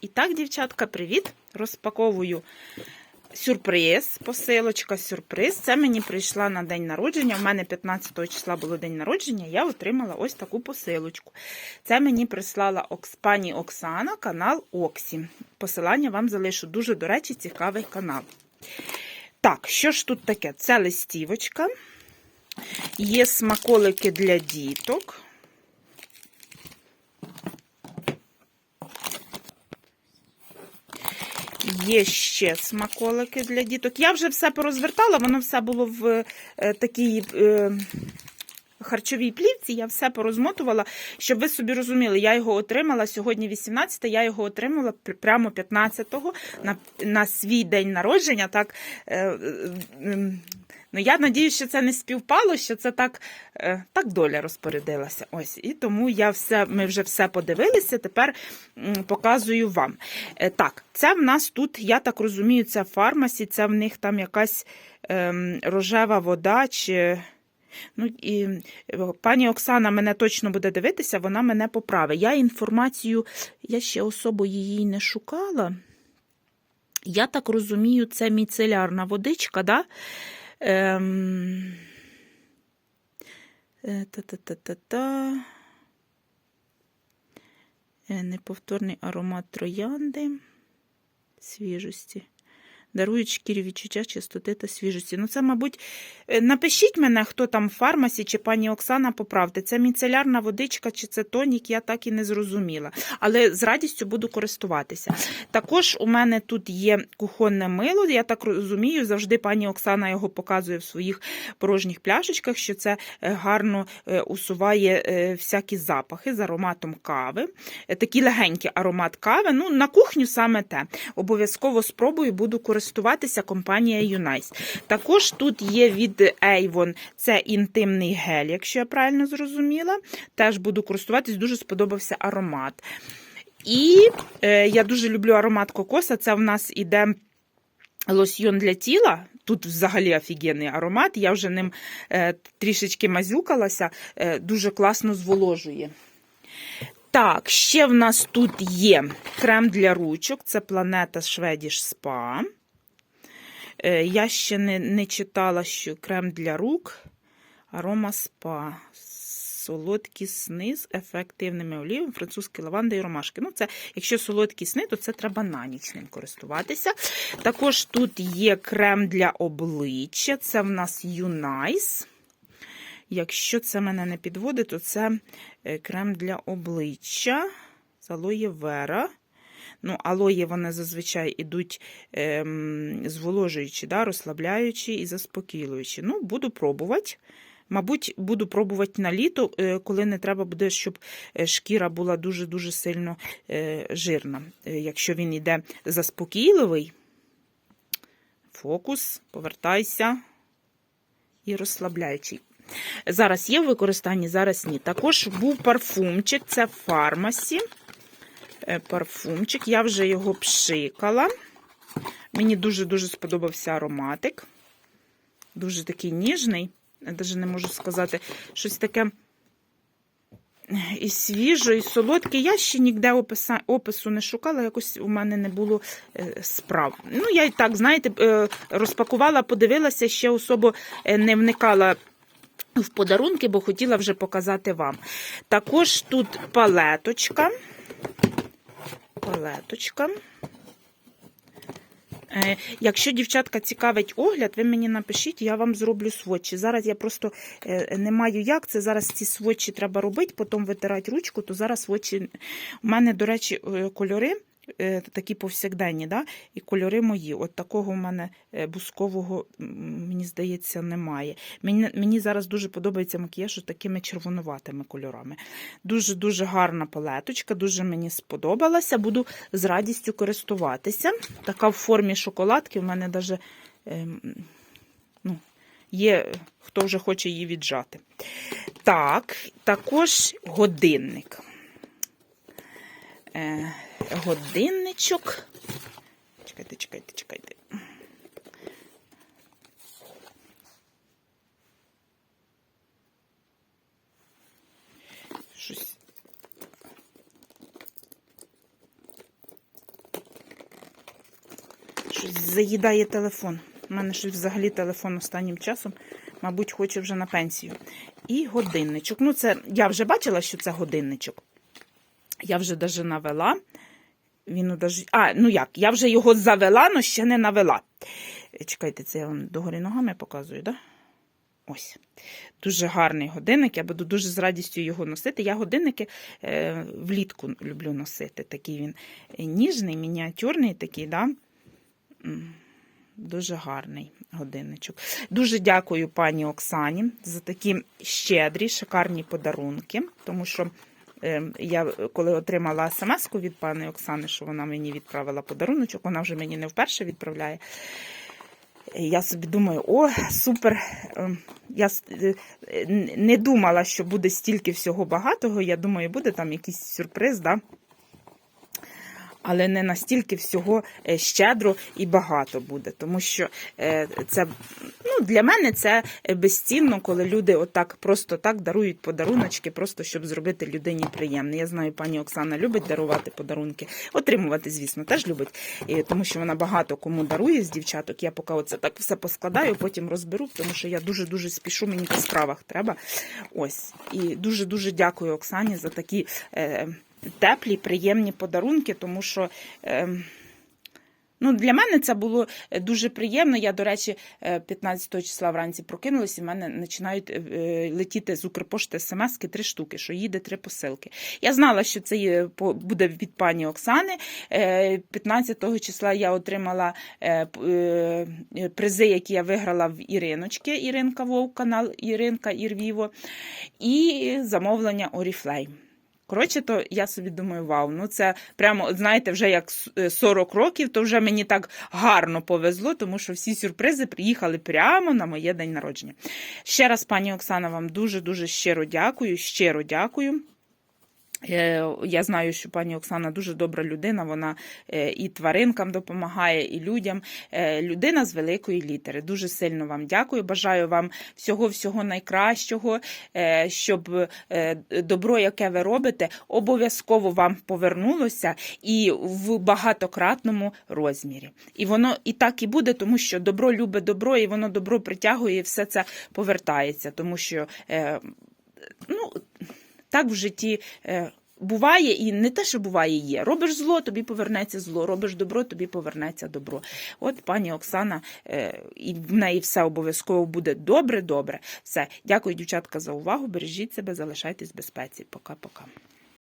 І так, дівчатка, привіт! Розпаковую сюрприз, посилочка, сюрприз. Це мені прийшла на день народження. У мене 15 числа було день народження. Я отримала ось таку посилочку. Це мені прислала пані Оксана, канал Оксі. Посилання вам залишу. Дуже, до речі, цікавий канал. Так, що ж тут таке? Це листівочка. Є смаколики для діток. Є ще смаколики для діток. Я вже все порозвертала, воно все було в е, такій е, харчовій плівці. Я все порозмотувала, щоб ви собі розуміли, я його отримала сьогодні 18, я його отримала прямо 15-го на, на свій день народження. Так, е, Ну, я надію, що це не співпало, що це так, е, так доля розпорядилася. Ось. І тому я все, ми вже все подивилися, тепер показую вам. Е, так, це в нас тут, я так розумію, це фармасі, це в них там якась ем, рожева вода чи. Ну, і е, пані Оксана мене точно буде дивитися, вона мене поправить. Я інформацію, я ще особо її не шукала. Я так розумію, це міцелярна водичка, да? Ем... е, Та-та-та-та-та. Е, Неповторний аромат троянди, свіжості. Дарують шкірі відчуття чистоти та свіжості. Ну, це, мабуть, е, напишіть мене, хто там в фармасі, чи пані Оксана поправте. Це міцелярна водичка, чи це тонік, я так і не зрозуміла. Але з радістю буду користуватися. Також у мене тут є кухонне мило. Я так розумію, завжди пані Оксана його показує в своїх порожніх пляшечках, що це е, гарно е, усуває всякі запахи з ароматом кави. Такий легенький аромат кави. Ну, на кухню саме те. Обов'язково спробую, буду користуватися компанія Юнайс. Також тут є від Avon це інтимний гель, якщо я правильно зрозуміла. Теж буду користуватись, дуже сподобався аромат. І е, я дуже люблю аромат кокоса. Це в нас іде лосьйон для тіла. Тут взагалі офігенний аромат. Я вже ним е, трішечки мазюкалася, е, дуже класно зволожує. Так, ще в нас тут є крем для ручок, це планета Шведіш Спа. Е, Я ще не, не читала, що крем для рук, арома спа. Солодкі сни з ефективними олівами, французькі лаванди і ромашки. Ну, це, якщо солодкі сни, то це треба на ніч ним користуватися. Також тут є крем для обличчя, це в нас Юнайс. Якщо це мене не підводить, то це е, крем для обличчя з алоє вера. Ну, алої вони зазвичай ідуть ем, зволожуючі, да, розслабляючі і заспокіюючі. Ну, буду пробувати. Мабуть, буду пробувати на літо, е, коли не треба буде, щоб е, шкіра була дуже-дуже сильно е, жирна. Якщо він йде заспокійливий, фокус, повертайся і розслабляючий. Зараз є в використанні, зараз ні. Також був парфумчик, це фармасі. Е, Парфумчик, я вже його пшикала. Мені дуже-дуже сподобався ароматик. Дуже такий ніжний. Навіть не можу сказати, щось таке і свіже, і солодке. Я ще ніде опису не шукала, якось у мене не було е, справ. Ну, я і так, знаєте, е, розпакувала, подивилася, ще особо не вникала в подарунки, бо хотіла вже показати вам. Також тут палеточка. Палеточка. Е, Якщо дівчатка цікавить огляд, ви мені напишіть, я вам зроблю сводчі. Зараз я просто е, не маю як. Це зараз ці сводчі треба робити, потім витирати ручку, то зараз сводчі. У мене, до речі, е, кольори такі повсякденні, да? і кольори мої. От такого у мене е, бускового, мені здається, немає. Мені, мені зараз дуже подобається макіяж такими червонуватими кольорами. Дуже-дуже гарна палеточка, дуже мені сподобалася. Буду з радістю користуватися. Така в формі шоколадки. В мене навіть ем, ну, є, хто вже хоче її віджати. Так, також годинник. Е, годинничок. Чекайте, чекайте, чекайте. Щось Щось заїдає телефон. У мене щось взагалі телефон останнім часом, мабуть, хоче вже на пенсію. І годинничок. Ну, це я вже бачила, що це годинничок. Я вже даже навела. Він удаж... А, ну як, я вже його завела, але ще не навела. Е, Чекайте, це я вам догорі ногами показую, так? Да? Ось. Дуже гарний годинник. Я буду дуже з радістю його носити. Я годинники е, влітку люблю носити. Такий він е, ніжний, мініатюрний такий, да? Дуже гарний годинничок. Дуже дякую пані Оксані за такі щедрі, шикарні подарунки, тому що я коли отримала смс від пані Оксани, що вона мені відправила подаруночок, вона вже мені не вперше відправляє. Я собі думаю, о, супер. Ем, Я е, не думала, що буде стільки всього багатого. Я думаю, буде там якийсь сюрприз, да? Але не настільки всього е, щедро і багато буде. Тому що е, це ну, для мене це е, безцінно, коли люди отак просто так дарують подаруночки, просто щоб зробити людині приємне. Я знаю, пані Оксана любить дарувати подарунки, отримувати, звісно, теж любить, тому що вона багато кому дарує з дівчаток. Я поки оце так все поскладаю, потім розберу, тому що я дуже дуже спішу, мені по справах треба. Ось і дуже дуже дякую Оксані за такі. Теплі, приємні подарунки, тому що е, ну, для мене це було е, дуже приємно. Я, до речі, е, 15 числа вранці прокинулася, і в мене починають е, летіти з Укрпошти смски три штуки, що їде три посилки. Я знала, що це буде від пані Оксани. Е, 15 числа я отримала е, е, призи, які я виграла в Іриночки, Іринка Вовк, канал Іринка Ірвіво, і замовлення Oriflame. Коротше, то я собі думаю, вау, ну це прямо, знаєте, вже як с- е, 40 років, то вже мені так гарно повезло, тому що всі сюрпризи приїхали прямо на моє день народження. Ще раз, пані Оксана, вам дуже-дуже щиро дякую, щиро дякую. Е, Я знаю, що пані Оксана дуже добра людина. Вона е, і тваринкам допомагає, і людям. Е, Людина з великої літери. Дуже сильно вам дякую. Бажаю вам всього всього найкращого, щоб добро, яке ви робите, обов'язково вам повернулося і в багатократному розмірі. І воно і так і буде, тому що добро любить добро, і воно добро притягує, і все це повертається, тому що. Ну, так в житті е, буває, і не те, що буває, є. Робиш зло, тобі повернеться зло, робиш добро, тобі повернеться добро. От пані Оксана, е, і в неї все обов'язково буде добре, добре. Все. Дякую, дівчатка, за увагу. Бережіть себе, залишайтесь в безпеці. Пока-пока.